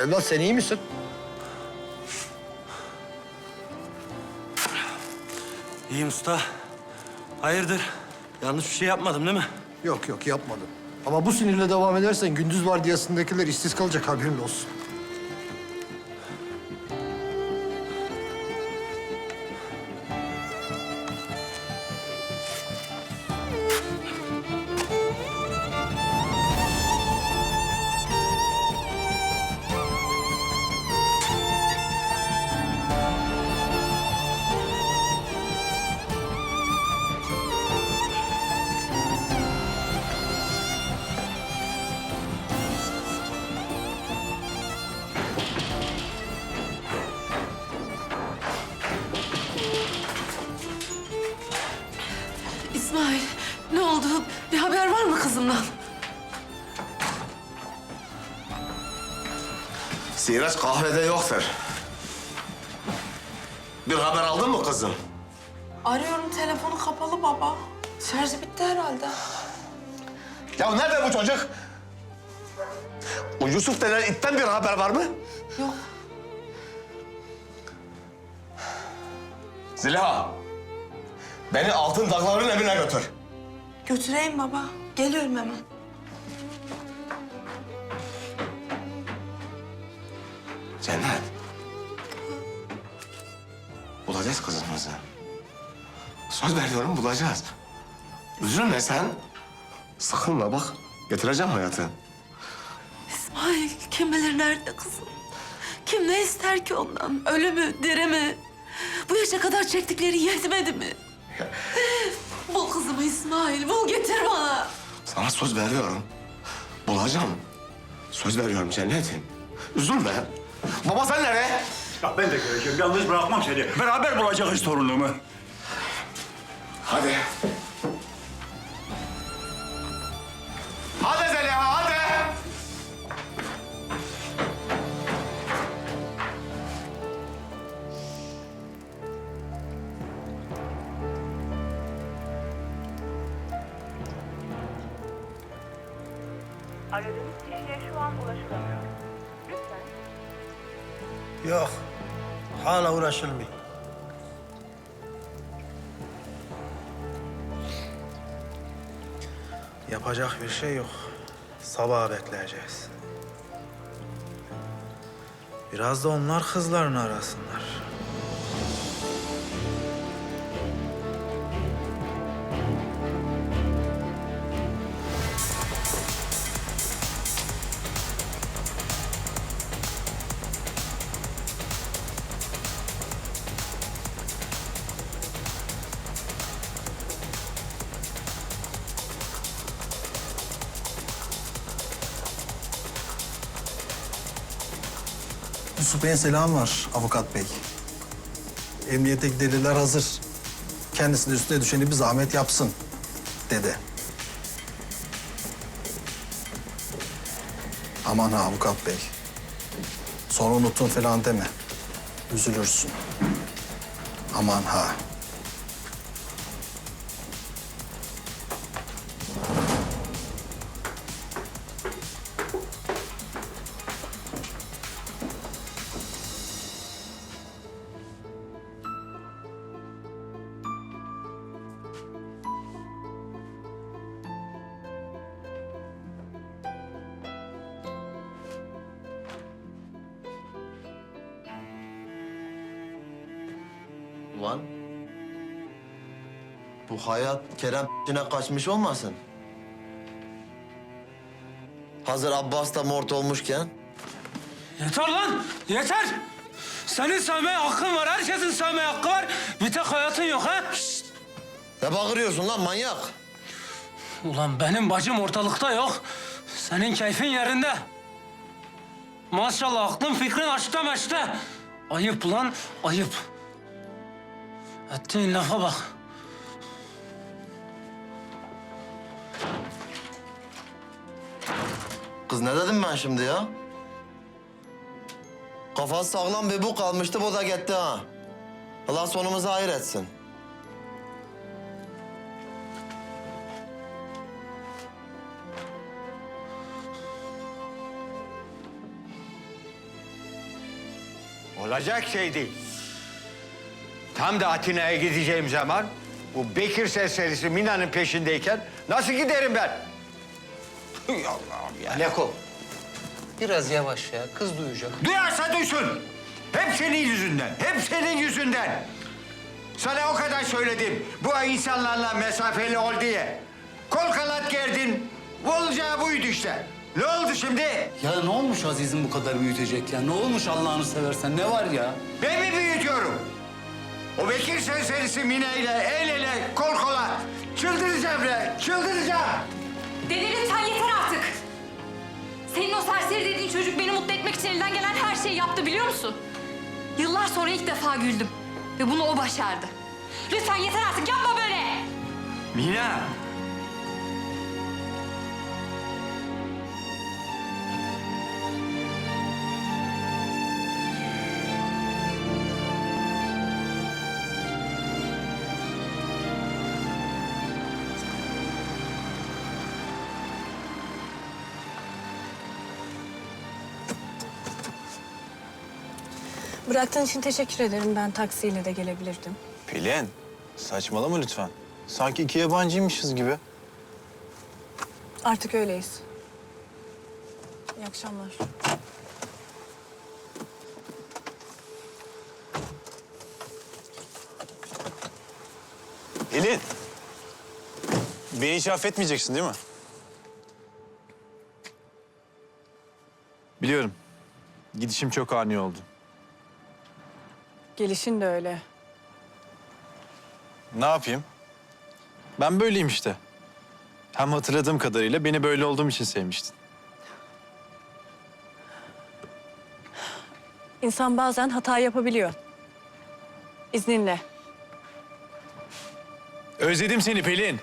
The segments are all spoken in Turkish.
Evlat sen iyi misin? İyiyim usta. Hayırdır? Yanlış bir şey yapmadım değil mi? Yok yok yapmadım. Ama bu sinirle devam edersen gündüz vardiyasındakiler işsiz kalacak haberin olsun. Kızımdan? Siraç kahvede yoktur. Bir haber aldın mı kızım? Arıyorum telefonu kapalı baba. Şarjı bitti herhalde. Ya nerede bu çocuk? O Yusuf denen itten bir haber var mı? Yok. Zeliha, beni altın dağların evine götür. Götüreyim baba. Geliyorum hemen. Cennet. Bulacağız kızımızı. Söz veriyorum bulacağız. Üzülme sen. Sakınma bak. Getireceğim hayatı. İsmail kim bilir nerede kızım? Kim ne ister ki ondan? Ölü mü, diri mi? Bu yaşa kadar çektikleri yetmedi mi? bul kızımı İsmail, bul getir bana. Sana söz veriyorum. Bulacağım. Söz veriyorum cennetim. Üzülme. Baba sen nereye? Ya ben de geleceğim. Yalnız bırakmam seni. Beraber bulacağız torunumu. Hadi Aradığınız kişiye şu an ulaşılamıyor. Lütfen Yok. Hala uğraşılmıyor. Yapacak bir şey yok. Sabaha bekleyeceğiz. Biraz da onlar kızlarını arasınlar. Yusuf Bey'in selam var avukat bey. Emniyetteki deliller hazır. Kendisi de üstüne düşeni bir zahmet yapsın dedi. Aman ha avukat bey. Sonra unuttun falan deme. Üzülürsün. Aman ha. Hayat Kerem içine kaçmış olmasın? Hazır Abbas da mort olmuşken. Yeter lan! Yeter! Senin sevmeye hakkın var, herkesin sevmeye hakkı var. Bir tek hayatın yok ha? Şşt! Ne bağırıyorsun lan manyak? Ulan benim bacım ortalıkta yok. Senin keyfin yerinde. Maşallah aklın fikrin açta meşte. Ayıp lan, ayıp. Ettiğin lafa bak. Kız ne dedim ben şimdi ya? Kafası sağlam bir bu kalmıştı, bu da gitti ha. Allah sonumuzu hayır etsin. Olacak şey değil. Tam da Atina'ya gideceğim zaman bu Bekir serserisi Mina'nın peşindeyken nasıl giderim ben? Allah'ım ya. Leko. Biraz yavaş ya. Kız duyacak. Duyarsa duysun. Hep senin yüzünden, hep senin yüzünden. Sana o kadar söyledim bu insanlarla mesafeli ol diye. Kol kanat gerdin, olacağı buydu işte. Ne oldu şimdi? Ya ne olmuş Aziz'in bu kadar büyütecek ya? Ne olmuş Allah'ını seversen? Ne var ya? Ben mi büyütüyorum? O Bekir serserisi Mine ile el ele, kol kola. Çıldıracağım be, çıldıracağım. Dede lütfen yeter artık. Senin o serseri dediğin çocuk beni mutlu etmek için elinden gelen her şeyi yaptı biliyor musun? Yıllar sonra ilk defa güldüm. Ve bunu o başardı. Lütfen yeter artık yapma böyle. Mina. Bıraktığın için teşekkür ederim. Ben taksiyle de gelebilirdim. Pelin, saçmalama lütfen. Sanki iki yabancıymışız gibi. Artık öyleyiz. İyi akşamlar. Pelin, beni hiç affetmeyeceksin değil mi? Biliyorum. Gidişim çok ani oldu. Gelişin de öyle. Ne yapayım? Ben böyleyim işte. Hem hatırladığım kadarıyla beni böyle olduğum için sevmiştin. İnsan bazen hata yapabiliyor. İzninle. Özledim seni Pelin.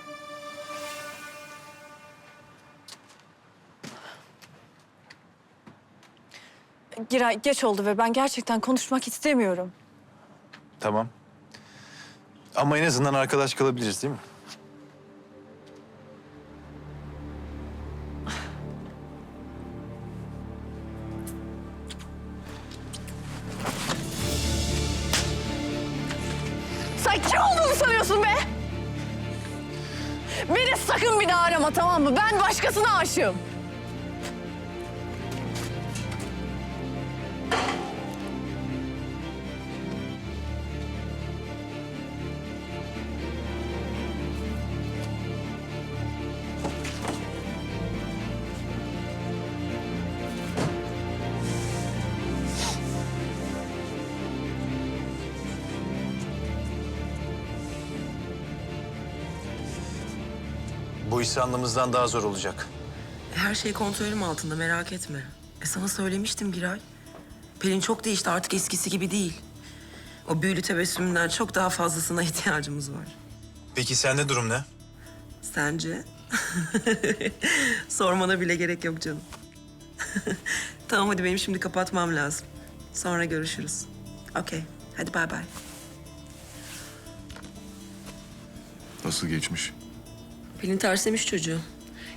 Giray geç oldu ve ben gerçekten konuşmak istemiyorum. Tamam. Ama en azından arkadaş kalabiliriz değil mi? Sen kim olduğunu sanıyorsun be? Beni sakın bir daha arama tamam mı? Ben başkasına aşığım. İş sandığımızdan daha zor olacak. Her şey kontrolüm altında merak etme. E sana söylemiştim Giray. Pelin çok değişti artık eskisi gibi değil. O büyülü tebessümünden çok daha fazlasına ihtiyacımız var. Peki sende durum ne? Sence? Sormana bile gerek yok canım. tamam hadi benim şimdi kapatmam lazım. Sonra görüşürüz. Okey. Hadi bay bay. Nasıl geçmiş? Pelin terslemiş çocuğu.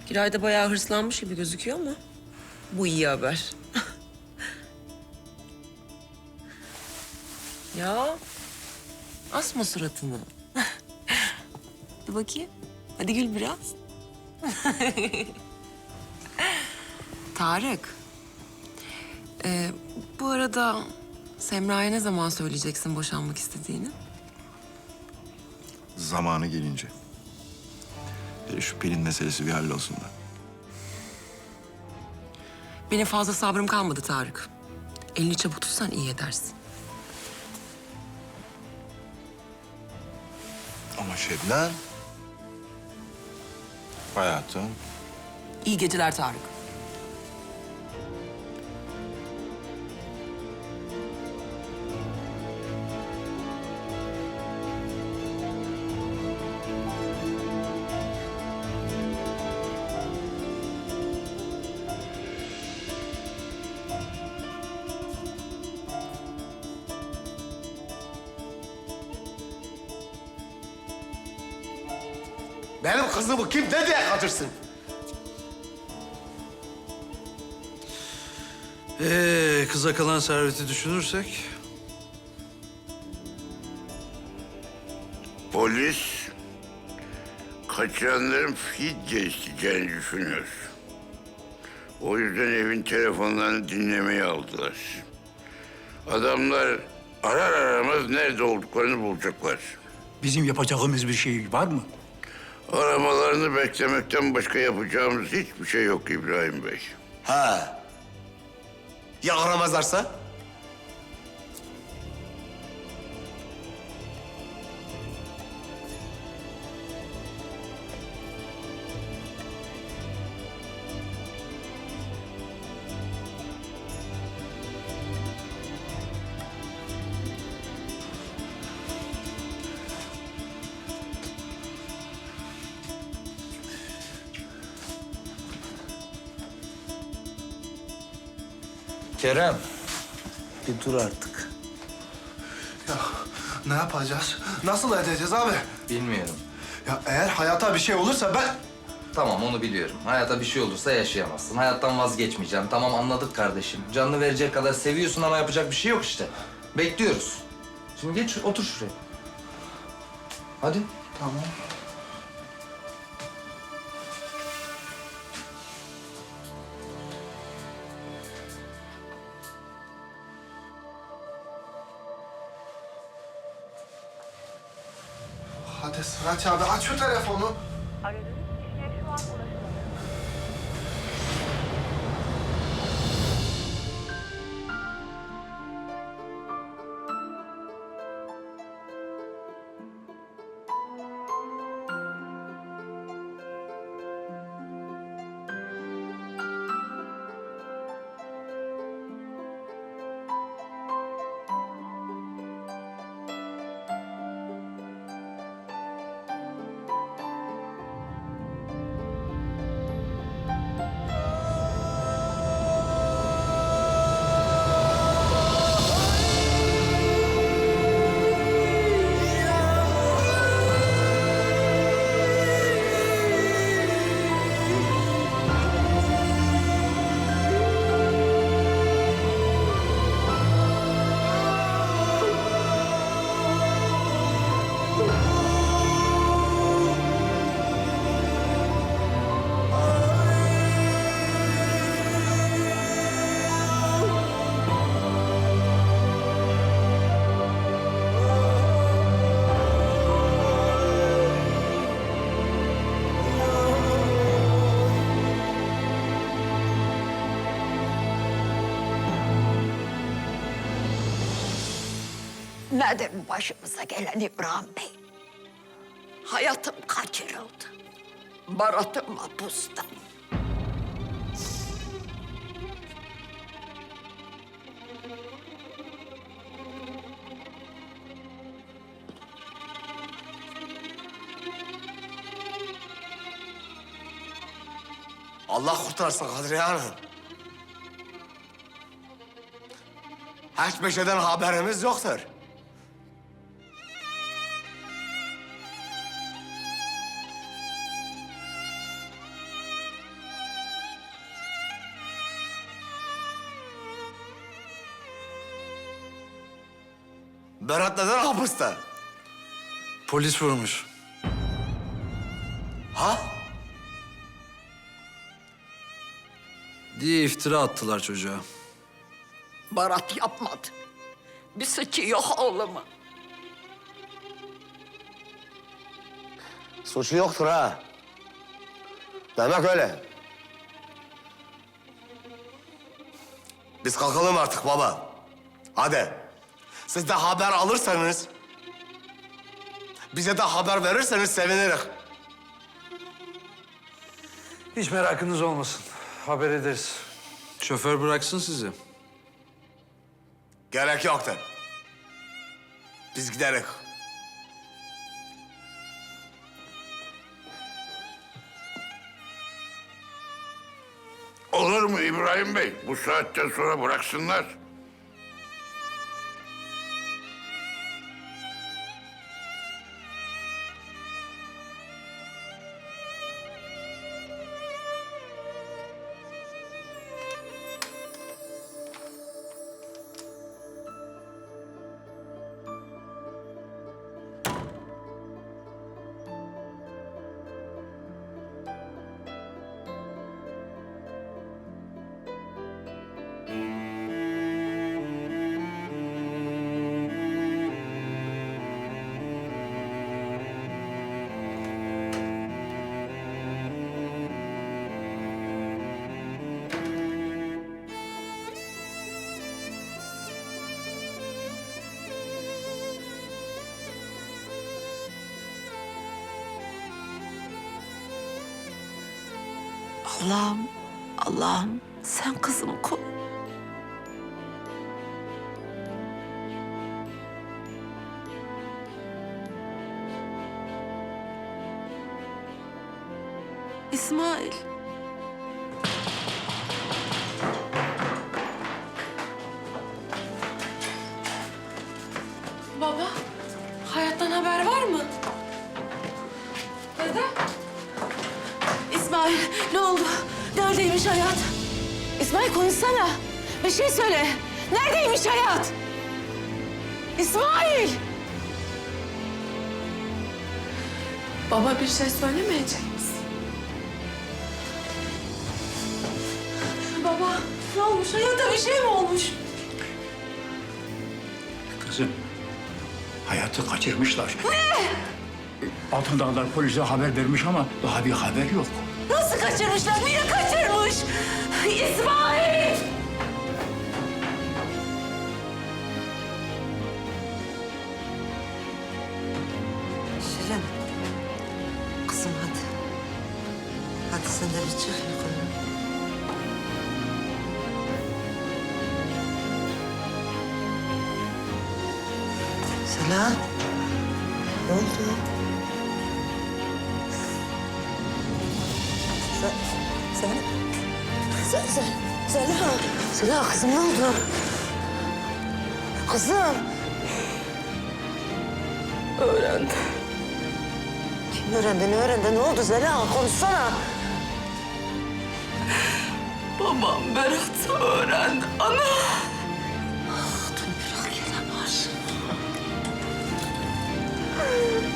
Giray da bayağı hırslanmış gibi gözüküyor ama bu iyi haber. ya asma suratını. Dur bakayım. Hadi gül biraz. Tarık. Ee, bu arada Semra'ya ne zaman söyleyeceksin boşanmak istediğini? Zamanı gelince. Hele şu Pelin meselesi bir hallolsun da. Benim fazla sabrım kalmadı Tarık. Elini çabuk tutsan iyi edersin. Ama Şebnem... Hayatım. İyi geceler Tarık. Benim kızımı kim ne diye kaçırsın? Ee, kıza kalan serveti düşünürsek... Polis kaçıranların fidye isteyeceğini düşünüyor. O yüzden evin telefonlarını dinlemeye aldılar. Adamlar arar aramaz nerede olduklarını bulacaklar. Bizim yapacağımız bir şey var mı? Aramalarını beklemekten başka yapacağımız hiçbir şey yok İbrahim Bey. Ha. Ya aramazlarsa? Kerem. Bir dur artık. Ya ne yapacağız? Nasıl edeceğiz abi? Bilmiyorum. Ya eğer hayata bir şey olursa ben... Tamam onu biliyorum. Hayata bir şey olursa yaşayamazsın. Hayattan vazgeçmeyeceğim. Tamam anladık kardeşim. Canını verecek kadar seviyorsun ama yapacak bir şey yok işte. Bekliyoruz. Şimdi geç otur şuraya. Hadi. Tamam. Hadi Sıraç abi aç şu telefonu. Aradığınız Bu başımıza gelen İbrahim Bey? Hayatım kaçırıldı. Baratım mapusta. Allah kurtarsın Kadriye Hanım. Hiçbir şeyden haberimiz yoktur. Berat neden hapiste? Polis vurmuş. Ha? Diye iftira attılar çocuğa. Barat yapmadı. Bir suçu yok oğlumun. Suçu yoktur ha. Demek öyle. Biz kalkalım artık baba. Hadi. Siz de haber alırsanız... ...bize de haber verirseniz seviniriz. Hiç merakınız olmasın. Haber ederiz. Şoför bıraksın sizi. Gerek yoktur. Biz gideriz. Olur mu İbrahim Bey? Bu saatten sonra bıraksınlar. Allah'ım, Allah'ım sen kızımı koru. İsmail. Baba, hayattan haber var mı? İsmail, ne oldu? Neredeymiş hayat? İsmail konuşsana. Bir şey söyle. Neredeymiş hayat? İsmail! Baba bir şey söylemeyecek misin? Baba, ne olmuş? Hayata bir şey mi olmuş? Kızım, hayatı kaçırmışlar. Ne? Altındağlar polise haber vermiş ama daha bir haber yok. Kaçırmışlar? Niye kaçırmış? İsmail! Şirin. Kızım hadi. Hadi sen de bir çık yukarı. Selam. Ne oldu? Selam kızım ne oldu? Kızım. Öğrendim. Kim öğrendi, ne öğrendi? Ne oldu Zeliha? Konuşsana. Babam Berat öğrendi. Ana!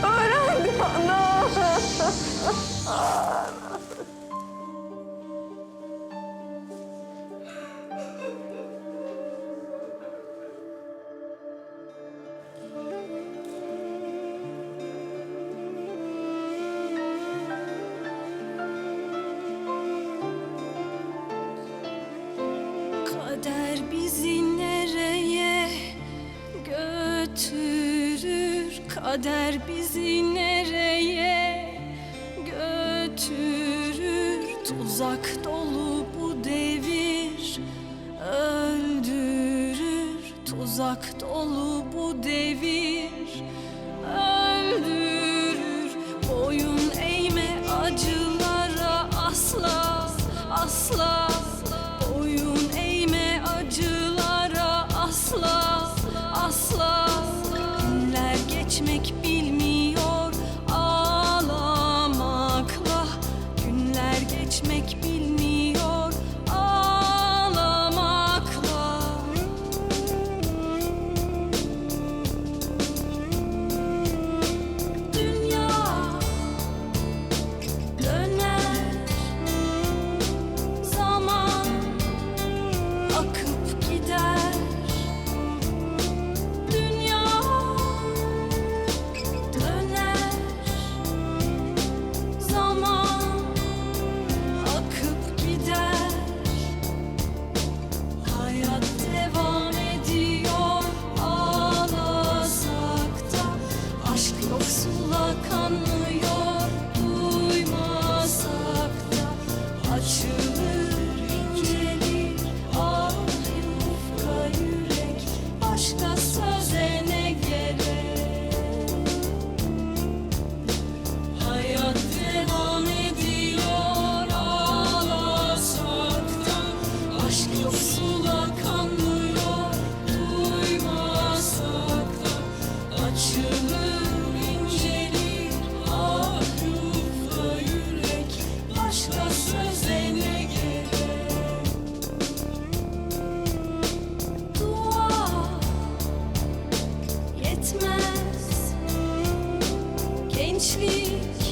Öğrendi ana! Kader bizi nereye götürür? Tuzak dolu bu devir öldürür. Tuzak dolu bu devir öldürür. Boyun eğme acılara asla asla. Yetmez. Gençlik